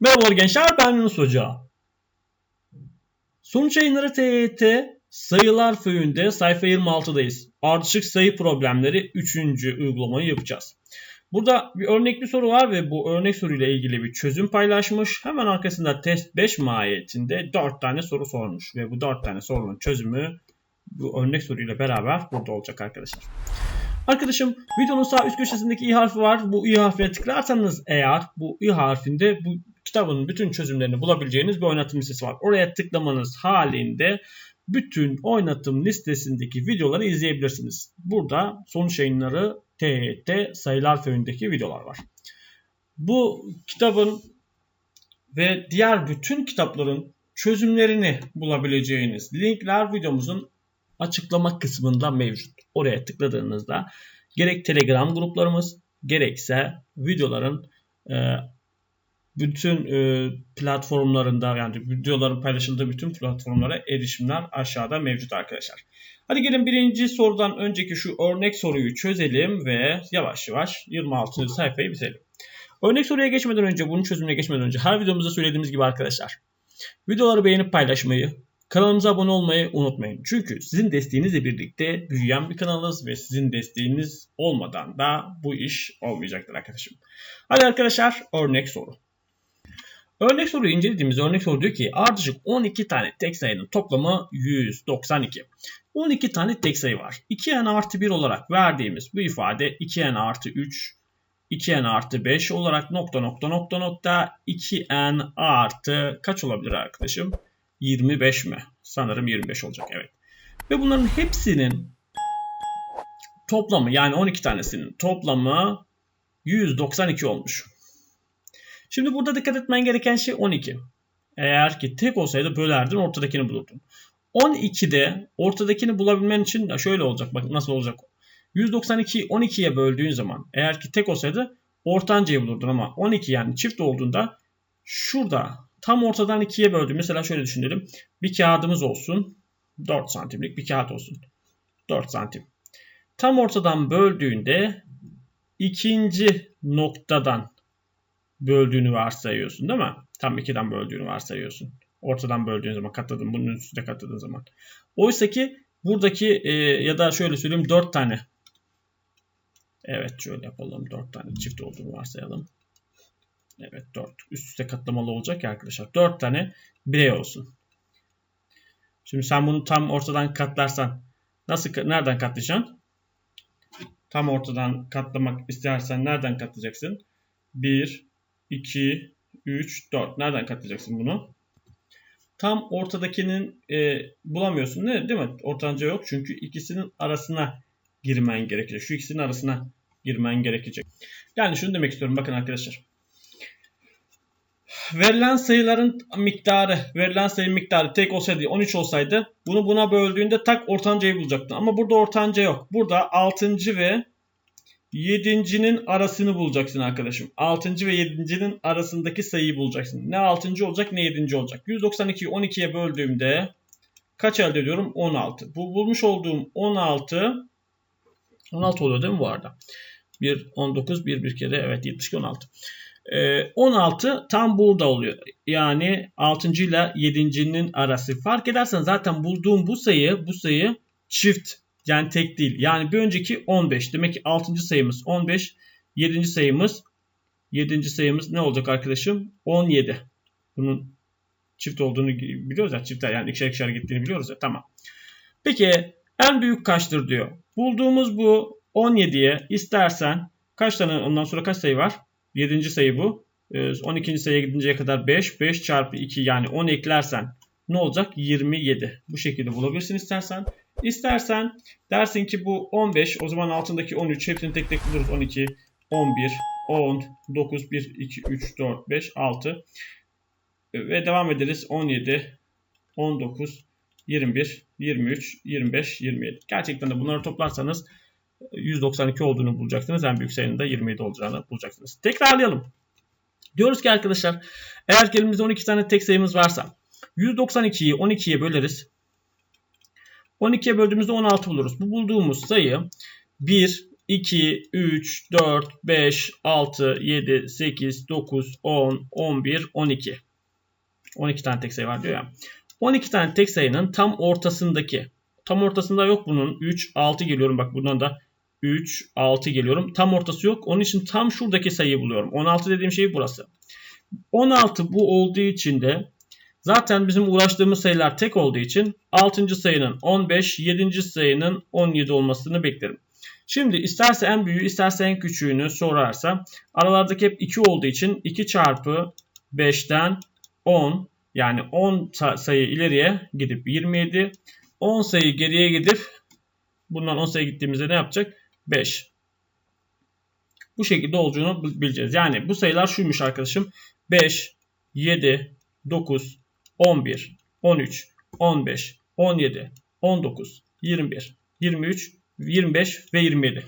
Merhabalar gençler ben Yunus Hoca. Sonuç yayınları TYT sayılar föyünde sayfa 26'dayız. Ardışık sayı problemleri 3. uygulamayı yapacağız. Burada bir örnek bir soru var ve bu örnek soruyla ilgili bir çözüm paylaşmış. Hemen arkasında test 5 mahiyetinde 4 tane soru sormuş. Ve bu 4 tane sorunun çözümü bu örnek soruyla beraber burada olacak arkadaşlar. Arkadaşım videonun sağ üst köşesindeki i harfi var. Bu i harfine tıklarsanız eğer bu i harfinde bu kitabın bütün çözümlerini bulabileceğiniz bir oynatım listesi var. Oraya tıklamanız halinde bütün oynatım listesindeki videoları izleyebilirsiniz. Burada sonuç yayınları TYT sayılar föyündeki videolar var. Bu kitabın ve diğer bütün kitapların çözümlerini bulabileceğiniz linkler videomuzun açıklama kısmında mevcut. Oraya tıkladığınızda gerek Telegram gruplarımız gerekse videoların e, bütün e, platformlarında yani videoların paylaşıldığı bütün platformlara erişimler aşağıda mevcut arkadaşlar. Hadi gelin birinci sorudan önceki şu örnek soruyu çözelim ve yavaş yavaş 26. sayfayı bitirelim. Örnek soruya geçmeden önce, bunun çözümüne geçmeden önce her videomuzda söylediğimiz gibi arkadaşlar. Videoları beğenip paylaşmayı, kanalımıza abone olmayı unutmayın. Çünkü sizin desteğinizle birlikte büyüyen bir kanalız ve sizin desteğiniz olmadan da bu iş olmayacaktır arkadaşım. Hadi arkadaşlar örnek soru. Örnek soruyu incelediğimiz örnek soru diyor ki ardışık 12 tane tek sayının toplamı 192. 12 tane tek sayı var. 2n artı 1 olarak verdiğimiz bu ifade 2n artı 3, 2n artı 5 olarak nokta nokta nokta nokta 2n artı kaç olabilir arkadaşım? 25 mi? Sanırım 25 olacak evet. Ve bunların hepsinin toplamı yani 12 tanesinin toplamı 192 olmuş. Şimdi burada dikkat etmen gereken şey 12. Eğer ki tek olsaydı bölerdin ortadakini bulurdun. 12'de ortadakini bulabilmen için şöyle olacak. Bak nasıl olacak. 192'yi 12'ye böldüğün zaman eğer ki tek olsaydı ortancayı bulurdun ama 12 yani çift olduğunda şurada tam ortadan 2'ye böldüm. Mesela şöyle düşünelim. Bir kağıdımız olsun. 4 santimlik bir kağıt olsun. 4 santim. Tam ortadan böldüğünde ikinci noktadan böldüğünü varsayıyorsun değil mi? Tam 2'den böldüğünü varsayıyorsun. Ortadan böldüğün zaman katladın. Bunun üstüne katladığın zaman. Oysa ki buradaki e, ya da şöyle söyleyeyim 4 tane. Evet şöyle yapalım. 4 tane çift olduğunu varsayalım. Evet 4. Üst üste katlamalı olacak ya arkadaşlar. 4 tane birey olsun. Şimdi sen bunu tam ortadan katlarsan nasıl nereden katlayacaksın? Tam ortadan katlamak istersen nereden katlayacaksın? 1, 2, 3, 4. Nereden katlayacaksın bunu? Tam ortadakinin e, bulamıyorsun değil, değil mi? Ortanca yok çünkü ikisinin arasına girmen gerekecek. Şu ikisinin arasına girmen gerekecek. Yani şunu demek istiyorum bakın arkadaşlar. Verilen sayıların miktarı, verilen sayı miktarı tek olsaydı 13 olsaydı bunu buna böldüğünde tak ortancayı bulacaktın. Ama burada ortanca yok. Burada 6. ve 7.'nin arasını bulacaksın arkadaşım. 6. ve 7.'nin arasındaki sayıyı bulacaksın. Ne 6. olacak ne 7. olacak. 192'yi 12'ye böldüğümde kaç elde ediyorum? 16. Bu bulmuş olduğum 16 16 oluyor değil mi bu arada? 1, 19, 1 bir kere evet 72, 16. Ee, 16 tam burada oluyor. Yani 6. ile 7.'nin arası. Fark edersen zaten bulduğum bu sayı bu sayı çift yani tek değil. Yani bir önceki 15. Demek ki 6. sayımız 15. 7. sayımız 7. sayımız ne olacak arkadaşım? 17. Bunun çift olduğunu biliyoruz ya. Çiftler yani ikişer ikişer gittiğini biliyoruz ya. Tamam. Peki en büyük kaçtır diyor. Bulduğumuz bu 17'ye istersen kaç tane ondan sonra kaç sayı var? 7. sayı bu. 12. Ee, sayıya gidinceye kadar 5. 5 çarpı 2 yani 10 eklersen ne olacak? 27. Bu şekilde bulabilirsin istersen. İstersen dersin ki bu 15 o zaman altındaki 13 hepsini tek tek buluruz. 12, 11, 10, 9, 1, 2, 3, 4, 5, 6 ve devam ederiz. 17, 19, 21, 23, 25, 27. Gerçekten de bunları toplarsanız 192 olduğunu bulacaksınız. En büyük sayının da 27 olacağını bulacaksınız. Tekrarlayalım. Diyoruz ki arkadaşlar eğer elimizde 12 tane tek sayımız varsa 192'yi 12'ye böleriz. 12'ye böldüğümüzde 16 buluruz. Bu bulduğumuz sayı 1, 2, 3, 4, 5, 6, 7, 8, 9, 10, 11, 12. 12 tane tek sayı var diyor ya. 12 tane tek sayının tam ortasındaki. Tam ortasında yok bunun. 3, 6 geliyorum. Bak buradan da 3, 6 geliyorum. Tam ortası yok. Onun için tam şuradaki sayıyı buluyorum. 16 dediğim şey burası. 16 bu olduğu için de zaten bizim uğraştığımız sayılar tek olduğu için 6. sayının 15, 7. sayının 17 olmasını beklerim. Şimdi isterse en büyüğü isterse en küçüğünü sorarsa aralardaki hep 2 olduğu için 2 çarpı 5'ten 10 yani 10 sayı ileriye gidip 27 10 sayı geriye gidip bundan 10 sayı gittiğimizde ne yapacak? 5. Bu şekilde olduğunu bileceğiz. Yani bu sayılar şuymuş arkadaşım. 5, 7, 9, 11, 13, 15, 17, 19, 21, 23, 25 ve 27.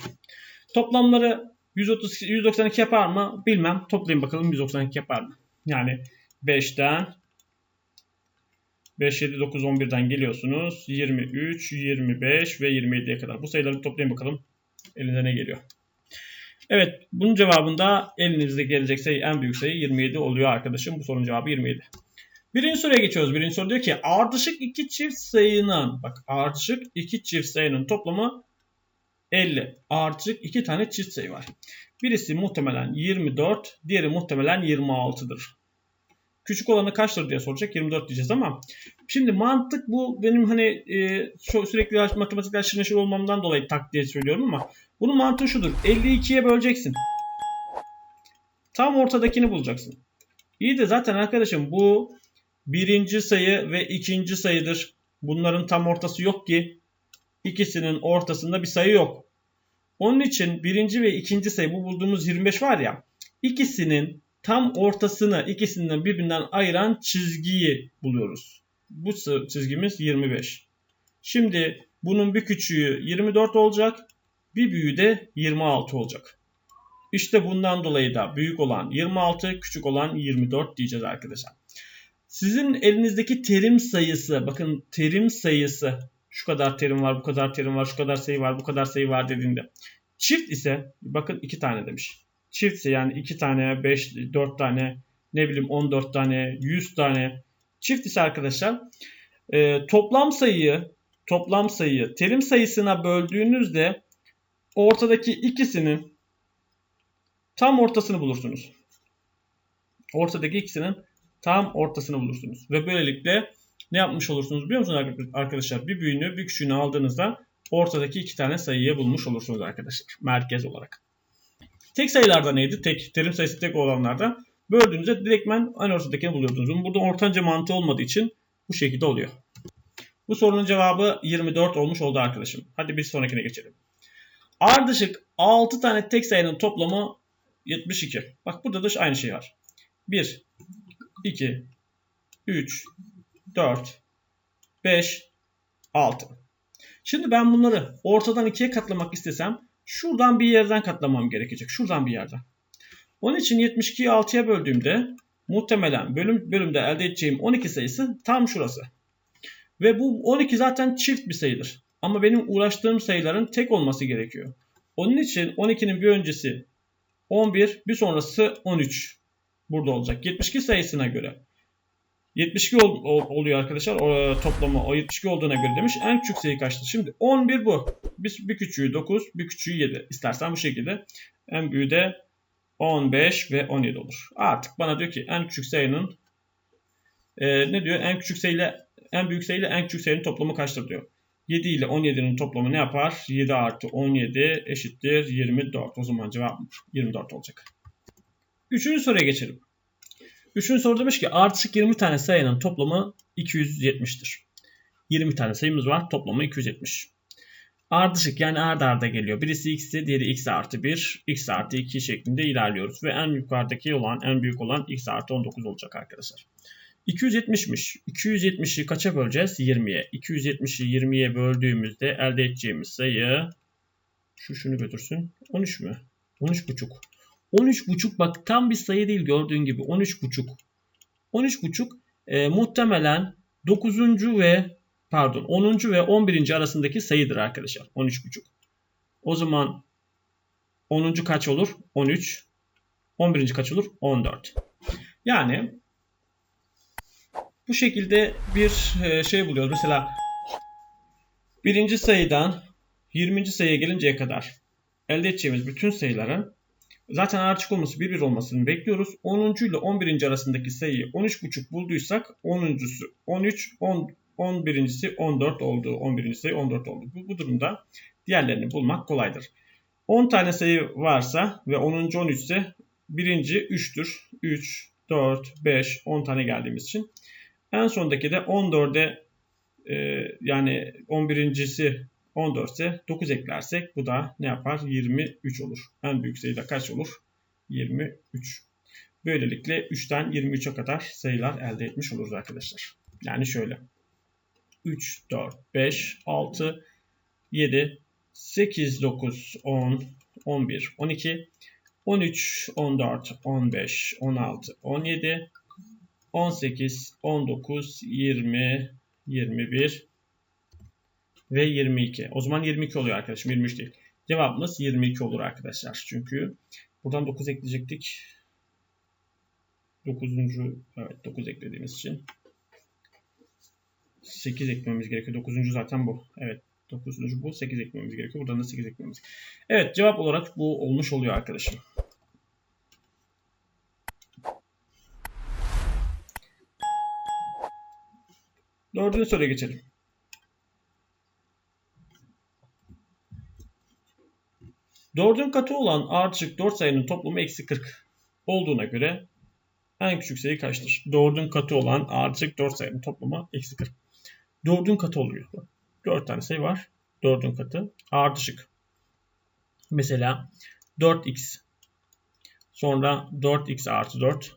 Toplamları 130, 192 yapar mı? Bilmem. Toplayın bakalım 192 yapar mı? Yani 5'ten 5, 7, 9, 11'den geliyorsunuz. 23, 25 ve 27'ye kadar. Bu sayıları toplayın bakalım. Elinize ne geliyor? Evet bunun cevabında elinizde gelecek sayı en büyük sayı 27 oluyor arkadaşım. Bu sorunun cevabı 27. Birinci soruya geçiyoruz. Birinci soru diyor ki ardışık iki çift sayının bak ardışık iki çift sayının toplamı 50. Ardışık iki tane çift sayı var. Birisi muhtemelen 24, diğeri muhtemelen 26'dır. Küçük olanı kaçtır diye soracak. 24 diyeceğiz ama şimdi mantık bu benim hani e, sürekli matematik aşırı neşir olmamdan dolayı tak diye söylüyorum ama bunun mantığı şudur. 52'ye böleceksin. Tam ortadakini bulacaksın. İyi de zaten arkadaşım bu birinci sayı ve ikinci sayıdır. Bunların tam ortası yok ki. İkisinin ortasında bir sayı yok. Onun için birinci ve ikinci sayı bu bulduğumuz 25 var ya. İkisinin tam ortasını ikisinden birbirinden ayıran çizgiyi buluyoruz. Bu çizgimiz 25. Şimdi bunun bir küçüğü 24 olacak. Bir büyüğü de 26 olacak. İşte bundan dolayı da büyük olan 26, küçük olan 24 diyeceğiz arkadaşlar. Sizin elinizdeki terim sayısı, bakın terim sayısı şu kadar terim var, bu kadar terim var, şu kadar sayı var, bu kadar sayı var dediğinde. Çift ise bakın iki tane demiş. Çiftse yani iki tane, beş, dört tane, ne bileyim 14 tane, 100 tane. Çift ise arkadaşlar e, toplam sayıyı toplam sayıyı terim sayısına böldüğünüzde ortadaki ikisinin tam ortasını bulursunuz. Ortadaki ikisinin tam ortasını bulursunuz. Ve böylelikle ne yapmış olursunuz biliyor musunuz arkadaşlar? Bir büyüğünü bir küçüğünü aldığınızda ortadaki iki tane sayıyı bulmuş olursunuz arkadaşlar. Merkez olarak. Tek sayılarda neydi? Tek. Terim sayısı tek olanlarda. Böldüğünüzde direktmen en ortadakini buluyordunuz. Burada ortanca mantığı olmadığı için bu şekilde oluyor. Bu sorunun cevabı 24 olmuş oldu arkadaşım. Hadi bir sonrakine geçelim. Ardışık 6 tane tek sayının toplamı 72. Bak burada da aynı şey var. 1, 2, 3, 4, 5, 6. Şimdi ben bunları ortadan ikiye katlamak istesem şuradan bir yerden katlamam gerekecek. Şuradan bir yerden. Onun için 72'yi 6'ya böldüğümde muhtemelen bölüm bölümde elde edeceğim 12 sayısı tam şurası. Ve bu 12 zaten çift bir sayıdır. Ama benim uğraştığım sayıların tek olması gerekiyor. Onun için 12'nin bir öncesi 11, bir sonrası 13 burada olacak. 72 sayısına göre. 72 ol, oluyor arkadaşlar o, toplamı o 72 olduğuna göre demiş. En küçük sayı kaçtı? Şimdi 11 bu. Bir, bir küçüğü 9, bir küçüğü 7. İstersen bu şekilde. En büyüğü de 15 ve 17 olur. Artık bana diyor ki en küçük sayının e, ne diyor? En küçük sayıyla en büyük sayıyla en küçük sayının toplamı kaçtır diyor. 7 ile 17'nin toplamı ne yapar? 7 artı 17 eşittir 24. O zaman cevap 24 olacak. Üçüncü soruya geçelim. Üçüncü soru demiş ki artık 20 tane sayının toplamı 270'tir. 20 tane sayımız var. Toplamı 270. Ardışık yani ard arda geliyor. Birisi x'ti, diğeri x artı 1, x artı 2 şeklinde ilerliyoruz. Ve en yukarıdaki olan, en büyük olan x artı 19 olacak arkadaşlar. 270'miş. 270'i kaça böleceğiz? 20'ye. 270'i 20'ye böldüğümüzde elde edeceğimiz sayı şu şunu götürsün. 13 mü? 13,5. 13,5 bak tam bir sayı değil gördüğün gibi. 13,5. 13,5 e, muhtemelen 9. ve pardon 10. ve 11. arasındaki sayıdır arkadaşlar. 13,5. O zaman 10. kaç olur? 13. 11. kaç olur? 14. Yani bu şekilde bir e, şey buluyoruz. Mesela birinci sayıdan 20. sayıya gelinceye kadar elde edeceğimiz bütün sayıların zaten ardışık olması 1 1 olmasını bekliyoruz. 10. ile 11. arasındaki sayıyı 13,5 bulduysak 10.sü 13, 10, 11.si 14 olduğu, 11. sayı 14 oldu. Bu, bu durumda diğerlerini bulmak kolaydır. 10 tane sayı varsa ve 10. 13 ise birinci 3'tür. 3, 4, 5, 10 tane geldiğimiz için. En sondaki de 14'e e, yani 11.si 14 ise 9 eklersek bu da ne yapar? 23 olur. En büyük sayı da kaç olur? 23. Böylelikle 3'ten 23'e kadar sayılar elde etmiş oluruz arkadaşlar. Yani şöyle. 3, 4, 5, 6, 7, 8, 9, 10, 11, 12, 13, 14, 15, 16, 17, 18, 19, 20, 21 ve 22. O zaman 22 oluyor arkadaşım. 23 değil. Cevabımız 22 olur arkadaşlar. Çünkü buradan 9 ekleyecektik. 9. Evet 9 eklediğimiz için 8 eklememiz gerekiyor. 9. zaten bu. Evet 9. bu. 8 eklememiz gerekiyor. Buradan da 8 eklememiz. Evet cevap olarak bu olmuş oluyor arkadaşım. Dördüncü soruya geçelim. Dördün katı olan ardışık 4 sayının toplamı eksi 40 olduğuna göre en küçük sayı kaçtır? Dördün katı olan ardışık 4 sayının toplamı eksi 40. Dördün katı oluyor. 4 tane sayı var. Dördün katı ardışık. Mesela 4x sonra 4x artı 4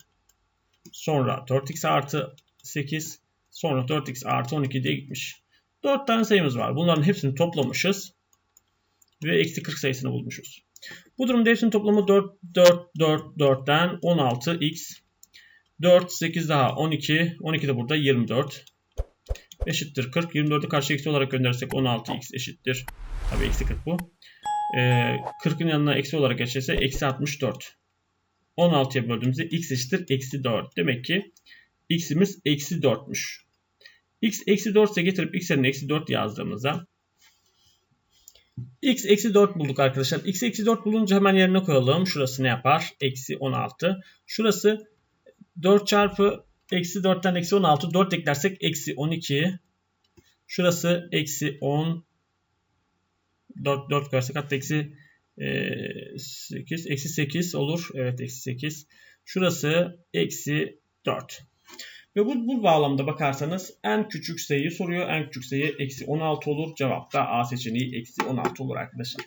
sonra 4x artı 8 sonra 4x artı 12 diye gitmiş. 4 tane sayımız var. Bunların hepsini toplamışız ve eksi 40 sayısını bulmuşuz. Bu durumda hepsinin toplamı 4, 4, 4, 4'ten 16x. 4, 8 daha 12. 12 de burada 24. Eşittir 40. 24'ü karşı eksi olarak gönderirsek 16x eşittir. Tabii eksi 40 bu. Ee, 40'ın yanına eksi olarak geçerse eksi 64. 16'ya böldüğümüzde x eşittir eksi 4. Demek ki x'imiz eksi 4'müş. x eksi 4 ise getirip x yerine eksi 4 yazdığımızda x eksi 4 bulduk arkadaşlar. x eksi 4 bulunca hemen yerine koyalım. Şurası ne yapar? Eksi 16. Şurası 4 çarpı eksi 4'ten eksi 16. 4 eklersek eksi 12. Şurası eksi 10. 4, 4 koyarsak hatta eksi e, 8. Eksi 8 olur. Evet eksi 8. Şurası eksi 4. Ve bu, bu bağlamda bakarsanız en küçük sayıyı soruyor. En küçük sayı eksi 16 olur. Cevap da A seçeneği eksi 16 olur arkadaşlar.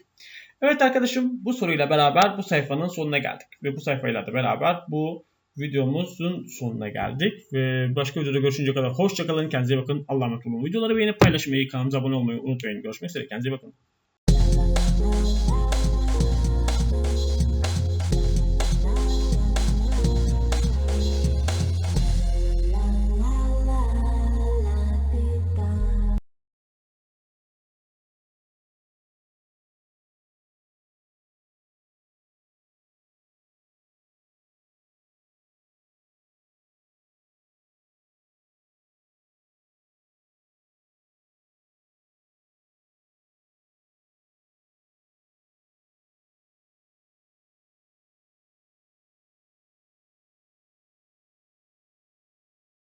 Evet arkadaşım bu soruyla beraber bu sayfanın sonuna geldik. Ve bu sayfayla da beraber bu videomuzun sonuna geldik. Ve başka videoda görüşünceye kadar hoşçakalın. Kendinize bakın. Allah'a emanet olun. Videoları beğenip paylaşmayı, kanalımıza abone olmayı unutmayın. Görüşmek üzere. Kendinize bakın.